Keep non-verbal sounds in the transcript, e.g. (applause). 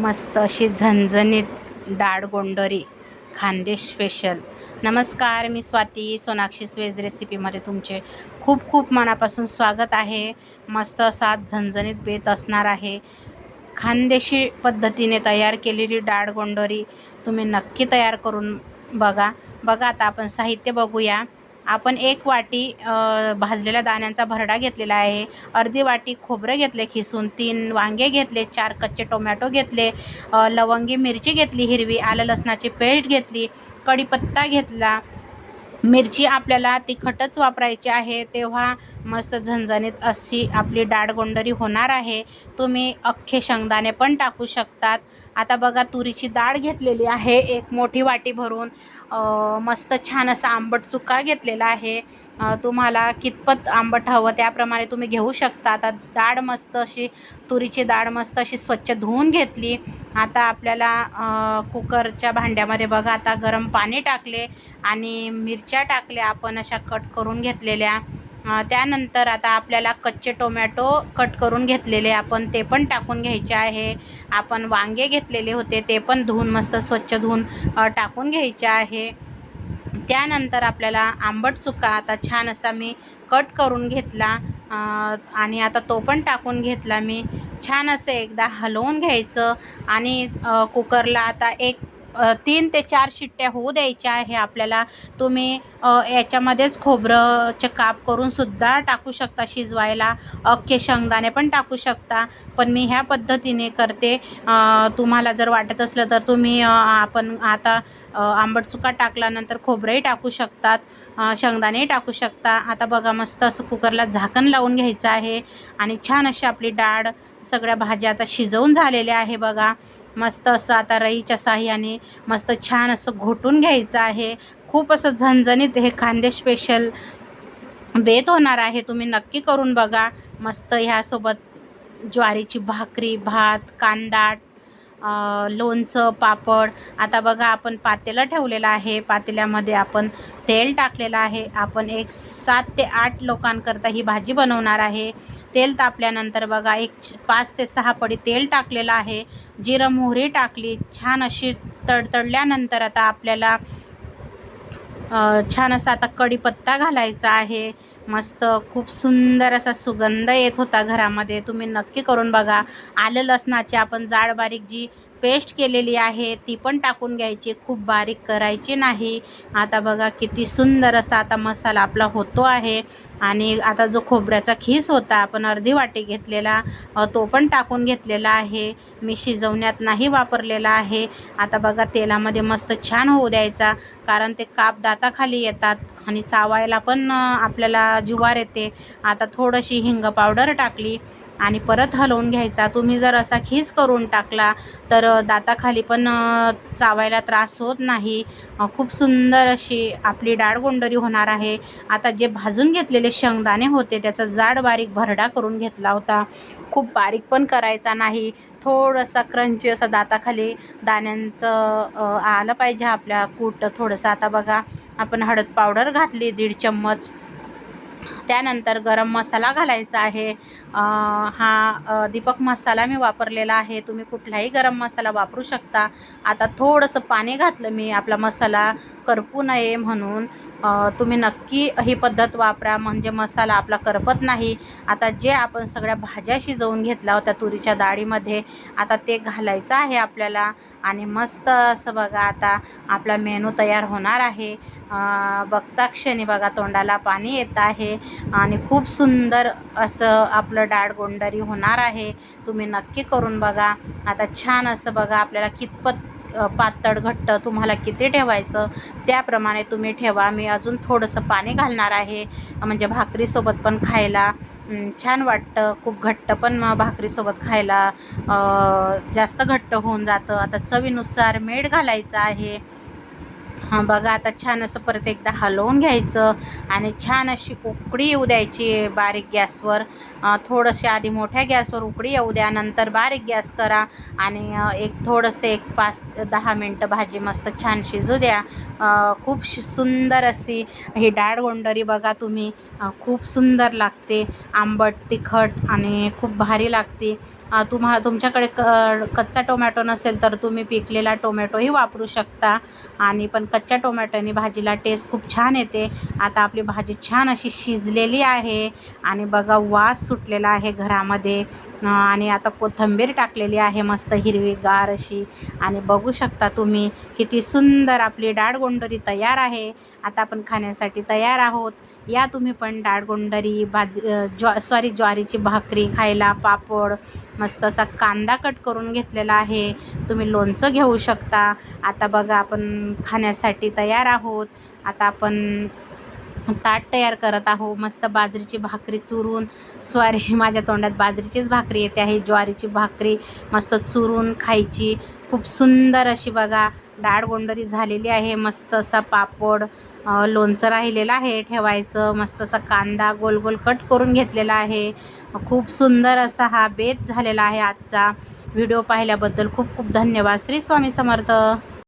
मस्त अशी झणझणीत डाळ गोंडरी खानदेश स्पेशल नमस्कार मी स्वाती सोनाक्षी स्वेज रेसिपीमध्ये तुमचे खूप खूप मनापासून स्वागत आहे. मस्त असा झणझणीत बेत असणार आहे. खानदेशी पद्धतीने तयार केलेली डाळ गोंडरी तुम्ही नक्की तयार करून बघा. बघा आता आपण साहित्य बघूया. आपण एक वाटी भाजलेल्या दाण्यांचा भरडा घेतलेला आहे. अर्धी वाटी खोबरं घेतले खिसून तीन वांगे घेतले चार कच्चे टोमॅटो घेतले लवंगी मिरची घेतली हिरवी आलं लसणाची पेस्ट घेतली कढीपत्ता घेतला. मिरची आपल्याला तिखटच वापरायची आहे तेव्हा मस्त झणझणीत अशी आपली डाळगोंडरी होणार आहे. तुम्ही अख्खे शेंगदाणे पण टाकू शकतात. आता बघा तुरीची डाळ घेतलेली आहे. एक मोठी वाटी भरून मस्त छान असा आंबट चुका घेतलेला आहे. तुम्हाला कितपत आंबट हवं त्याप्रमाणे तुम्ही घेऊ शकता. आता डाळ मस्त अशी तुरीची डाळ मस्त अशी स्वच्छ धुवून घेतली. आता आपल्याला कुकरच्या भांड्यामध्ये बघा आता गरम पाणी टाकले आणि मिरच्या टाकल्या आपण अशा कट करून घेतलेल्या. त्यानंतर आता आपल्याला कच्चे टोमॅटो कट करून घेतलेले आपण ते पण टाकून घ्यायचे आहे. आपण वांगे घेतलेले होते ते पण धुवून मस्त स्वच्छ धुवून टाकून घ्यायचे आहे. त्यानंतर आपल्याला आंबट चुका आता छान असा मी कट करून घेतला. आणि आता तो पण टाकून घेतला मी. छान असं एकदा हलवून घ्यायचं आणि कुकरला आता एक तीन ते चार शिट्ट्या होऊ द्यायच्या आहे. आपल्याला तुम्ही याच्यामध्येच खोबरंचे काप करून सुद्धा टाकू शकता शिजवायला. अख्खे शेंगदाणे पण टाकू शकता. पण मी ह्या पद्धतीने करते. तुम्हाला जर वाटत असलं तर तुम्ही आपण आता आंबट चुका टाकल्यानंतर खोबरंही टाकू शकतात. शेंगदाणेही टाकू शकता. आता बघा मस्त असं कुकरला झाकण लावून घ्यायचं आहे. आणि छान अशी आपली डाळ सगळ्या भाज्या आता शिजवून झालेल्या आहे बघा. मस्त असं आता रईच्या साह्याने मस्त छान असं घोटून घ्यायचं आहे. खूप असं झणझणीत हे खांदे स्पेशल बेत होणार आहे. तुम्ही नक्की करून बघा. मस्त ह्यासोबत ज्वारीची भाकरी भात कांदा लोणचं पापड. आता बघा आपण पातेलं ठेवलेलं आहे. पातेल्यामध्ये आपण तेल टाकलेलं आहे. आपण एक सात ते आठ लोकांकरता ही भाजी बनवणार आहे. तेल तापल्यानंतर बघा एक छ- पाच ते सहा पडी तेल टाकलेलं आहे. जिरं मोहरी टाकली. छान अशी तडतडल्यानंतर आता आपल्याला छान असा आता कढीपत्ता घालायचा आहे. मस्त खूप सुंदर असा सुगंध येत होता घरामध्ये. तुम्ही नक्की करून बघा. आलं लसणाची आपण जाड बारीक जी पेस्ट केलेली आहे ती पण टाकून घ्यायची खूप बारीक करायची नाही. आता बघा किती सुंदर असा आता मसाला आपला होतो आहे. आणि आता जो खोबऱ्याचा खीस होता आपण अर्धी वाटी घेतलेला तो पण टाकून घेतलेला आहे. मी शिजवण्यात नाही वापरलेला आहे. आता बघा तेलामध्ये मस्त छान होऊ द्यायचा कारण ते काप दाताखाली येतात आणि चावायला पण आपल्याला जुवार येते. आता थोडीशी हिंग पावडर टाकली आणि परत हलवून घ्यायचा. तुम्ही जर असा खीस करून टाकला तर दाताखाली पण चावायला त्रास होत नाही. खूप सुंदर अशी आपली डाळ गोंडरी होणार आहे. आता जे भाजून घेतलेले शेंगदाणे होते त्याचा जाड बारीक भरडा करून घेतला होता. खूप बारीक पण करायचा नाही. थोडासा क्रंची असा दाताखाली दाण्यांचं आलं पाहिजे आपल्या कूट थोडंसं. आता बघा आपण हळद पावडर घातली दीड चम्मच. त्यानंतर गरम मसाला घालायचा आहे. हा दीपक मसाला मी वापरलेला आहे. तुम्ही कुठलाही गरम मसाला वापरू शकता. आता थोडंसं पाणी घातलं मी आपला मसाला करपू नये म्हणून. तुम्ही नक्की ही पद्धत वापरा. म्हणजे मसाला आपला करपत नाही. आता जे आपण सगळ्या भाज्या शिजवून घेतल्या होत्या तुरीच्या डाळीमध्ये आता ते घालायचं आहे आपल्याला. आणि मस्त असं बघा आता आपला मेनू तयार होणार आहे. बघता क्षणी बघा तोंडाला पाणी येत आहे आणि खूप सुंदर असं आपलं डाळ गोंडरी होणार आहे. तुम्ही नक्की करून बघा. आता छान असं बघा आपल्याला कितपत पातळ घट्ट तुम्हाला किती ठेवायचं? त्याप्रमाणे तुम्ही ठेवा. मी अजून थोडंसं पाणी घालणार आहे. म्हणजे भाकरीसोबत पण खायला छान वाटतं. खूप घट्ट पण मग भाकरीसोबत खायला जास्त घट्ट होऊन जातं. आता चवीनुसार मीठ घालायचं आहे. हां बघा आता छान असं परत एकदा हलवून घ्यायचं आणि छान अशी उकडी येऊ द्यायची बारीक गॅसवर. थोडंसे आधी मोठ्या गॅसवर उकडी येऊ द्या नंतर बारीक गॅस करा आणि एक थोडंसं एक पाच दहा मिनटं भाजी मस्त छान शिजू द्या. खूप शि सुंदर अशी ही डाळ गोंडरी बघा तुम्ही. खूप सुंदर लागते. आंबट तिखट आणि खूप भारी लागते. तुम्हा तुमच्याकडे क कच्चा टोमॅटो नसेल तर तुम्ही पिकलेला टोमॅटोही वापरू शकता. आणि पण कच्च्या टोमॅटोने भाजीला टेस्ट खूप छान येते. आता आपली भाजी छान अशी शिजलेली आहे. आणि बघा वास सुटलेला आहे घरामध्ये. आणि आता कोथिंबीर टाकलेली आहे मस्त हिरवीगार अशी. आणि बघू शकता तुम्ही किती सुंदर आपली डाळगोंडरी तयार आहे. आता आपण खाण्यासाठी तयार आहोत. या तुम्ही पण डाळगोंडरी भाजी ज्वा सॉरी ज्वारीची भाकरी खायला पापड मस्त असा कांदा कट करून घेतलेला आहे. तुम्ही लोणचं घेऊ शकता. आता बघा आपण खाण्यासाठी तयार आहोत. आता आपण ताट तयार करत आहो मस्त बाजरीची भाकरी चुरून सॉरी (laughs) माझ्या तोंडात बाजरीचीच भाकरी येते आहे. ज्वारीची भाकरी मस्त चुरून खायची. खूप सुंदर अशी बघा डाळ गोंडरी झालेली आहे. मस्त असा पापड लोणचं राहिलेलं आहे ठेवायचं मस्त असा कांदा गोल गोल कट करून घेतलेला आहे. खूप सुंदर असा हा बेत झालेला आहे आजचा. व्हिडिओ पाहिल्याबद्दल खूप खूप धन्यवाद. श्री स्वामी समर्थ.